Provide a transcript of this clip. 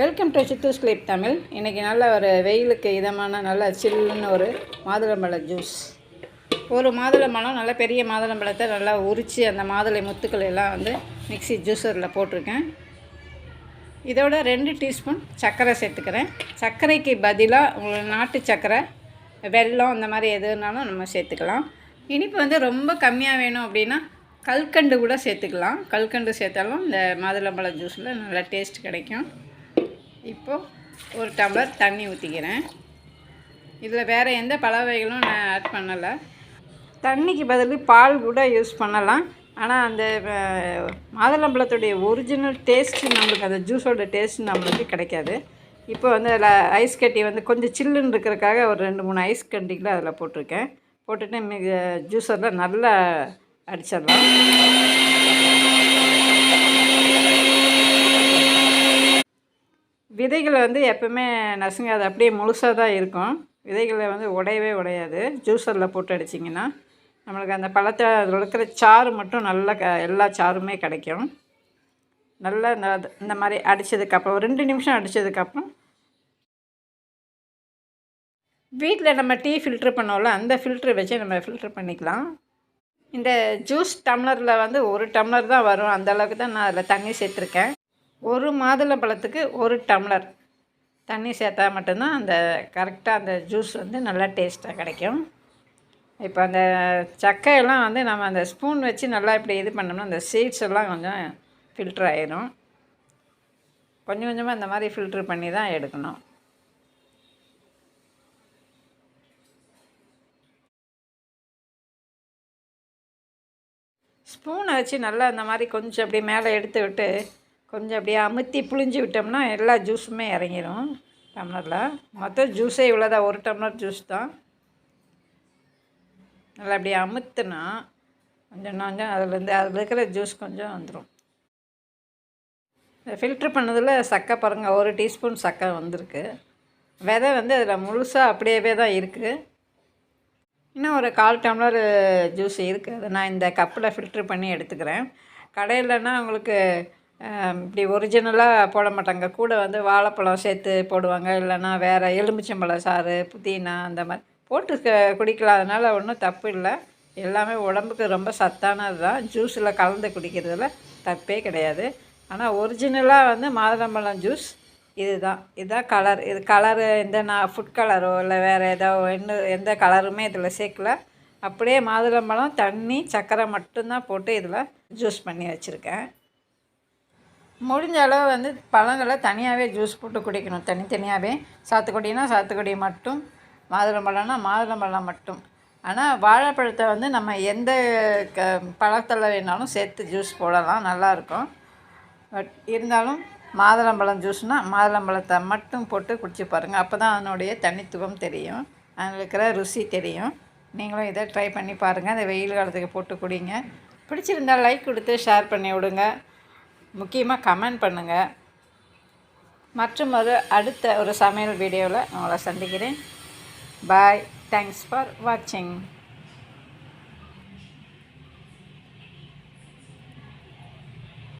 Welcome to Sithu sleep Tamil இன்றைக்கி நல்ல ஒரு வெயிலுக்கு இதமான நல்ல சில்லுன்னு ஒரு மாதுளம்பழ ஜூஸ் ஒரு மாதுளம்பழம் நல்ல பெரிய மாதுளம்பழத்தை நல்லா உரித்து அந்த மாதுளை முத்துக்கள் எல்லாம் வந்து மிக்சி ஜூஸரில் போட்டிருக்கேன். இதோட ரெண்டு டீஸ்பூன் சர்க்கரை சேர்த்துக்கிறேன். சர்க்கரைக்கு பதிலாக உங்களுக்கு நாட்டு சர்க்கரை வெல்லம் அந்த மாதிரி எதுனாலும் நம்ம சேர்த்துக்கலாம். இனிப்பு வந்து ரொம்ப கம்மியாக வேணும் அப்படின்னா கல்கண்டு கூட சேர்த்துக்கலாம். கல்கண்டு சேர்த்தாலும் இந்த மாதுளம்பழ ஜூஸில் நல்லா டேஸ்ட் கிடைக்கும். இப்போது ஒரு டம்ளர் தண்ணி ஊற்றிக்கிறேன் இதில் வேறு எந்த பழ வகைகளும் நான் ஆட் பண்ணலை. தண்ணிக்கு பதில் பால் கூட யூஸ் பண்ணலாம். ஆனால் அந்த மாதுளம்பழத்துடைய ஒரிஜினல் டேஸ்ட்டு நம்மளுக்கு அந்த ஜூஸோட டேஸ்ட் நம்மளுக்கு கிடைக்காது. இப்போ வந்து அதில் ஐஸ் கட்டி வந்து கொஞ்சம் சில்லுன்னு இருக்கிறதுக்காக ஒரு ரெண்டு மூணு ஐஸ் கண்டிகளை அதில் போட்டிருக்கேன். போட்டுட்டு மிக ஜூஸரில் நல்லா அடிச்சிடலாம். விதைகளை வந்து எப்பவுமே நசுங்காது அப்படியே முழுசாக தான் இருக்கும். விதைகளை வந்து உடையவே உடையாது. ஜூஸரில் போட்டு அடிச்சிங்கன்னா நம்மளுக்கு அந்த பழத்தை அதில் இருக்கிற சாறு மட்டும் நல்லா க எல்லா சாருமே கிடைக்கும். நல்லா இந்த இந்த மாதிரி அடித்ததுக்கப்புறம் ஒரு ரெண்டு நிமிஷம் அடித்ததுக்கப்புறம் வீட்டில் நம்ம டீ ஃபில்ட்ரு பண்ணோம்ல அந்த ஃபில்ட்ரு வச்சு நம்ம ஃபில்ட்ரு பண்ணிக்கலாம். இந்த ஜூஸ் டம்ளரில் வந்து ஒரு டம்ளர் தான் வரும். அந்தளவுக்கு தான் நான் அதில் தண்ணி சேர்த்துருக்கேன். ஒரு மாதுளை பழத்துக்கு ஒரு டம்ளர் தண்ணி சேர்த்தா மட்டும்தான் அந்த கரெக்டாக அந்த ஜூஸ் வந்து நல்லா டேஸ்ட்டாக கிடைக்கும். இப்போ அந்த சக்கையெல்லாம் வந்து நம்ம அந்த ஸ்பூன் வச்சு நல்லா இப்படி இது பண்ணோம்னா அந்த சீட்ஸ் எல்லாம் கொஞ்சம் ஃபில்ட்ரு ஆயிரும். கொஞ்சம் கொஞ்சமாக இந்த மாதிரி ஃபில்ட்ரு பண்ணி தான் எடுக்கணும். ஸ்பூனை வச்சு நல்லா இந்த மாதிரி கொஞ்சம் அப்படியே மேலே எடுத்து விட்டு கொஞ்சம் அப்படியே அமுத்தி புழிஞ்சு விட்டோம்னா எல்லா ஜூஸுமே இறங்கிடும் டம்ளரில் மொத்தம் ஜூஸே இவ்வளோதான் ஒரு டம்ளர் ஜூஸ் தான். நல்லா அப்படியே அமுத்துனா கொஞ்சம் கொஞ்சம் அதுலேருந்து அதில் இருக்கிற ஜூஸ் கொஞ்சம் வந்துடும் ஃபில்ட்ரு பண்ணதில் சக்கை பாருங்கள் ஒரு டீஸ்பூன் சக்கை வந்திருக்கு. விதை வந்து அதில் முழுசாக அப்படியே தான் இருக்குது இன்னும் ஒரு கால் டம்ளர் ஜூஸ் இருக்குது அதை நான் இந்த கப்பில் ஃபில்ட்ரு பண்ணி எடுத்துக்கிறேன். கடையிலன்னா உங்களுக்கு இப்படி ஒரிஜினலாக போட மாட்டாங்க. கூட வந்து வாழைப்பழம் சேர்த்து போடுவாங்க. இல்லைன்னா வேறு எலுமிச்சம்பழம் சாறு புதினா அந்த மாதிரி போட்டு க- குடிக்கலாம். அதனால் ஒன்றும் தப்பு இல்லை. எல்லாமே உடம்புக்கு ரொம்ப சத்தானது தான் ஜூஸில் கலந்து குடிக்கிறதுல தப்பே கிடையாது. ஆனால் ஒரிஜினலாக வந்து மாதுளம்பழம் ஜூஸ் இதுதான். இதுதான் கலர் இது கலரு எந்த நான் ஃபுட் கலரோ இல்லை வேறு ஏதோ இன்னும் எந்த கலருமே இதில் சேர்க்கல. அப்படியே மாதுளம்பழம் தண்ணி சர்க்கரை மட்டும்தான் போட்டு இதில் ஜூஸ் பண்ணி வச்சுருக்கேன். முடிஞ்ச அளவு வந்து பழங்களை தனியாகவே ஜூஸ் போட்டு குடிக்கணும் தனித்தனியாகவே சாத்துக்குடினா சாத்துக்குடி மட்டும் மாதுளம்பழம்னா மாதுளம்பழம் மட்டும். ஆனால் வாழைப்பழத்தை வந்து நம்ம எந்த க பழத்தில் வேணாலும் சேர்த்து ஜூஸ் போடலாம் நல்லாயிருக்கும். பட் இருந்தாலும் மாதுளம்பழம் ஜூஸ்னால் மாதுளம்பழத்தை மட்டும் போட்டு குடிச்சு பாருங்கள் அப்போ தான் அதனுடைய தனித்துவம் தெரியும். அதில் இருக்கிற ருசி தெரியும். நீங்களும் இதை ட்ரை பண்ணி பாருங்கள் இந்த வெயில் காலத்துக்கு போட்டு குடிங்க. பிடிச்சிருந்தால் லைக் கொடுத்து ஷேர் பண்ணி விடுங்க. முக்கியமாக கமெண்ட் பண்ணுங்கள் மற்றும் ஒரு அடுத்த ஒரு சமையல் வீடியோவில் உங்களை சந்திக்கிறேன். பாய் தேங்க்ஸ் ஃபார் வாட்சிங்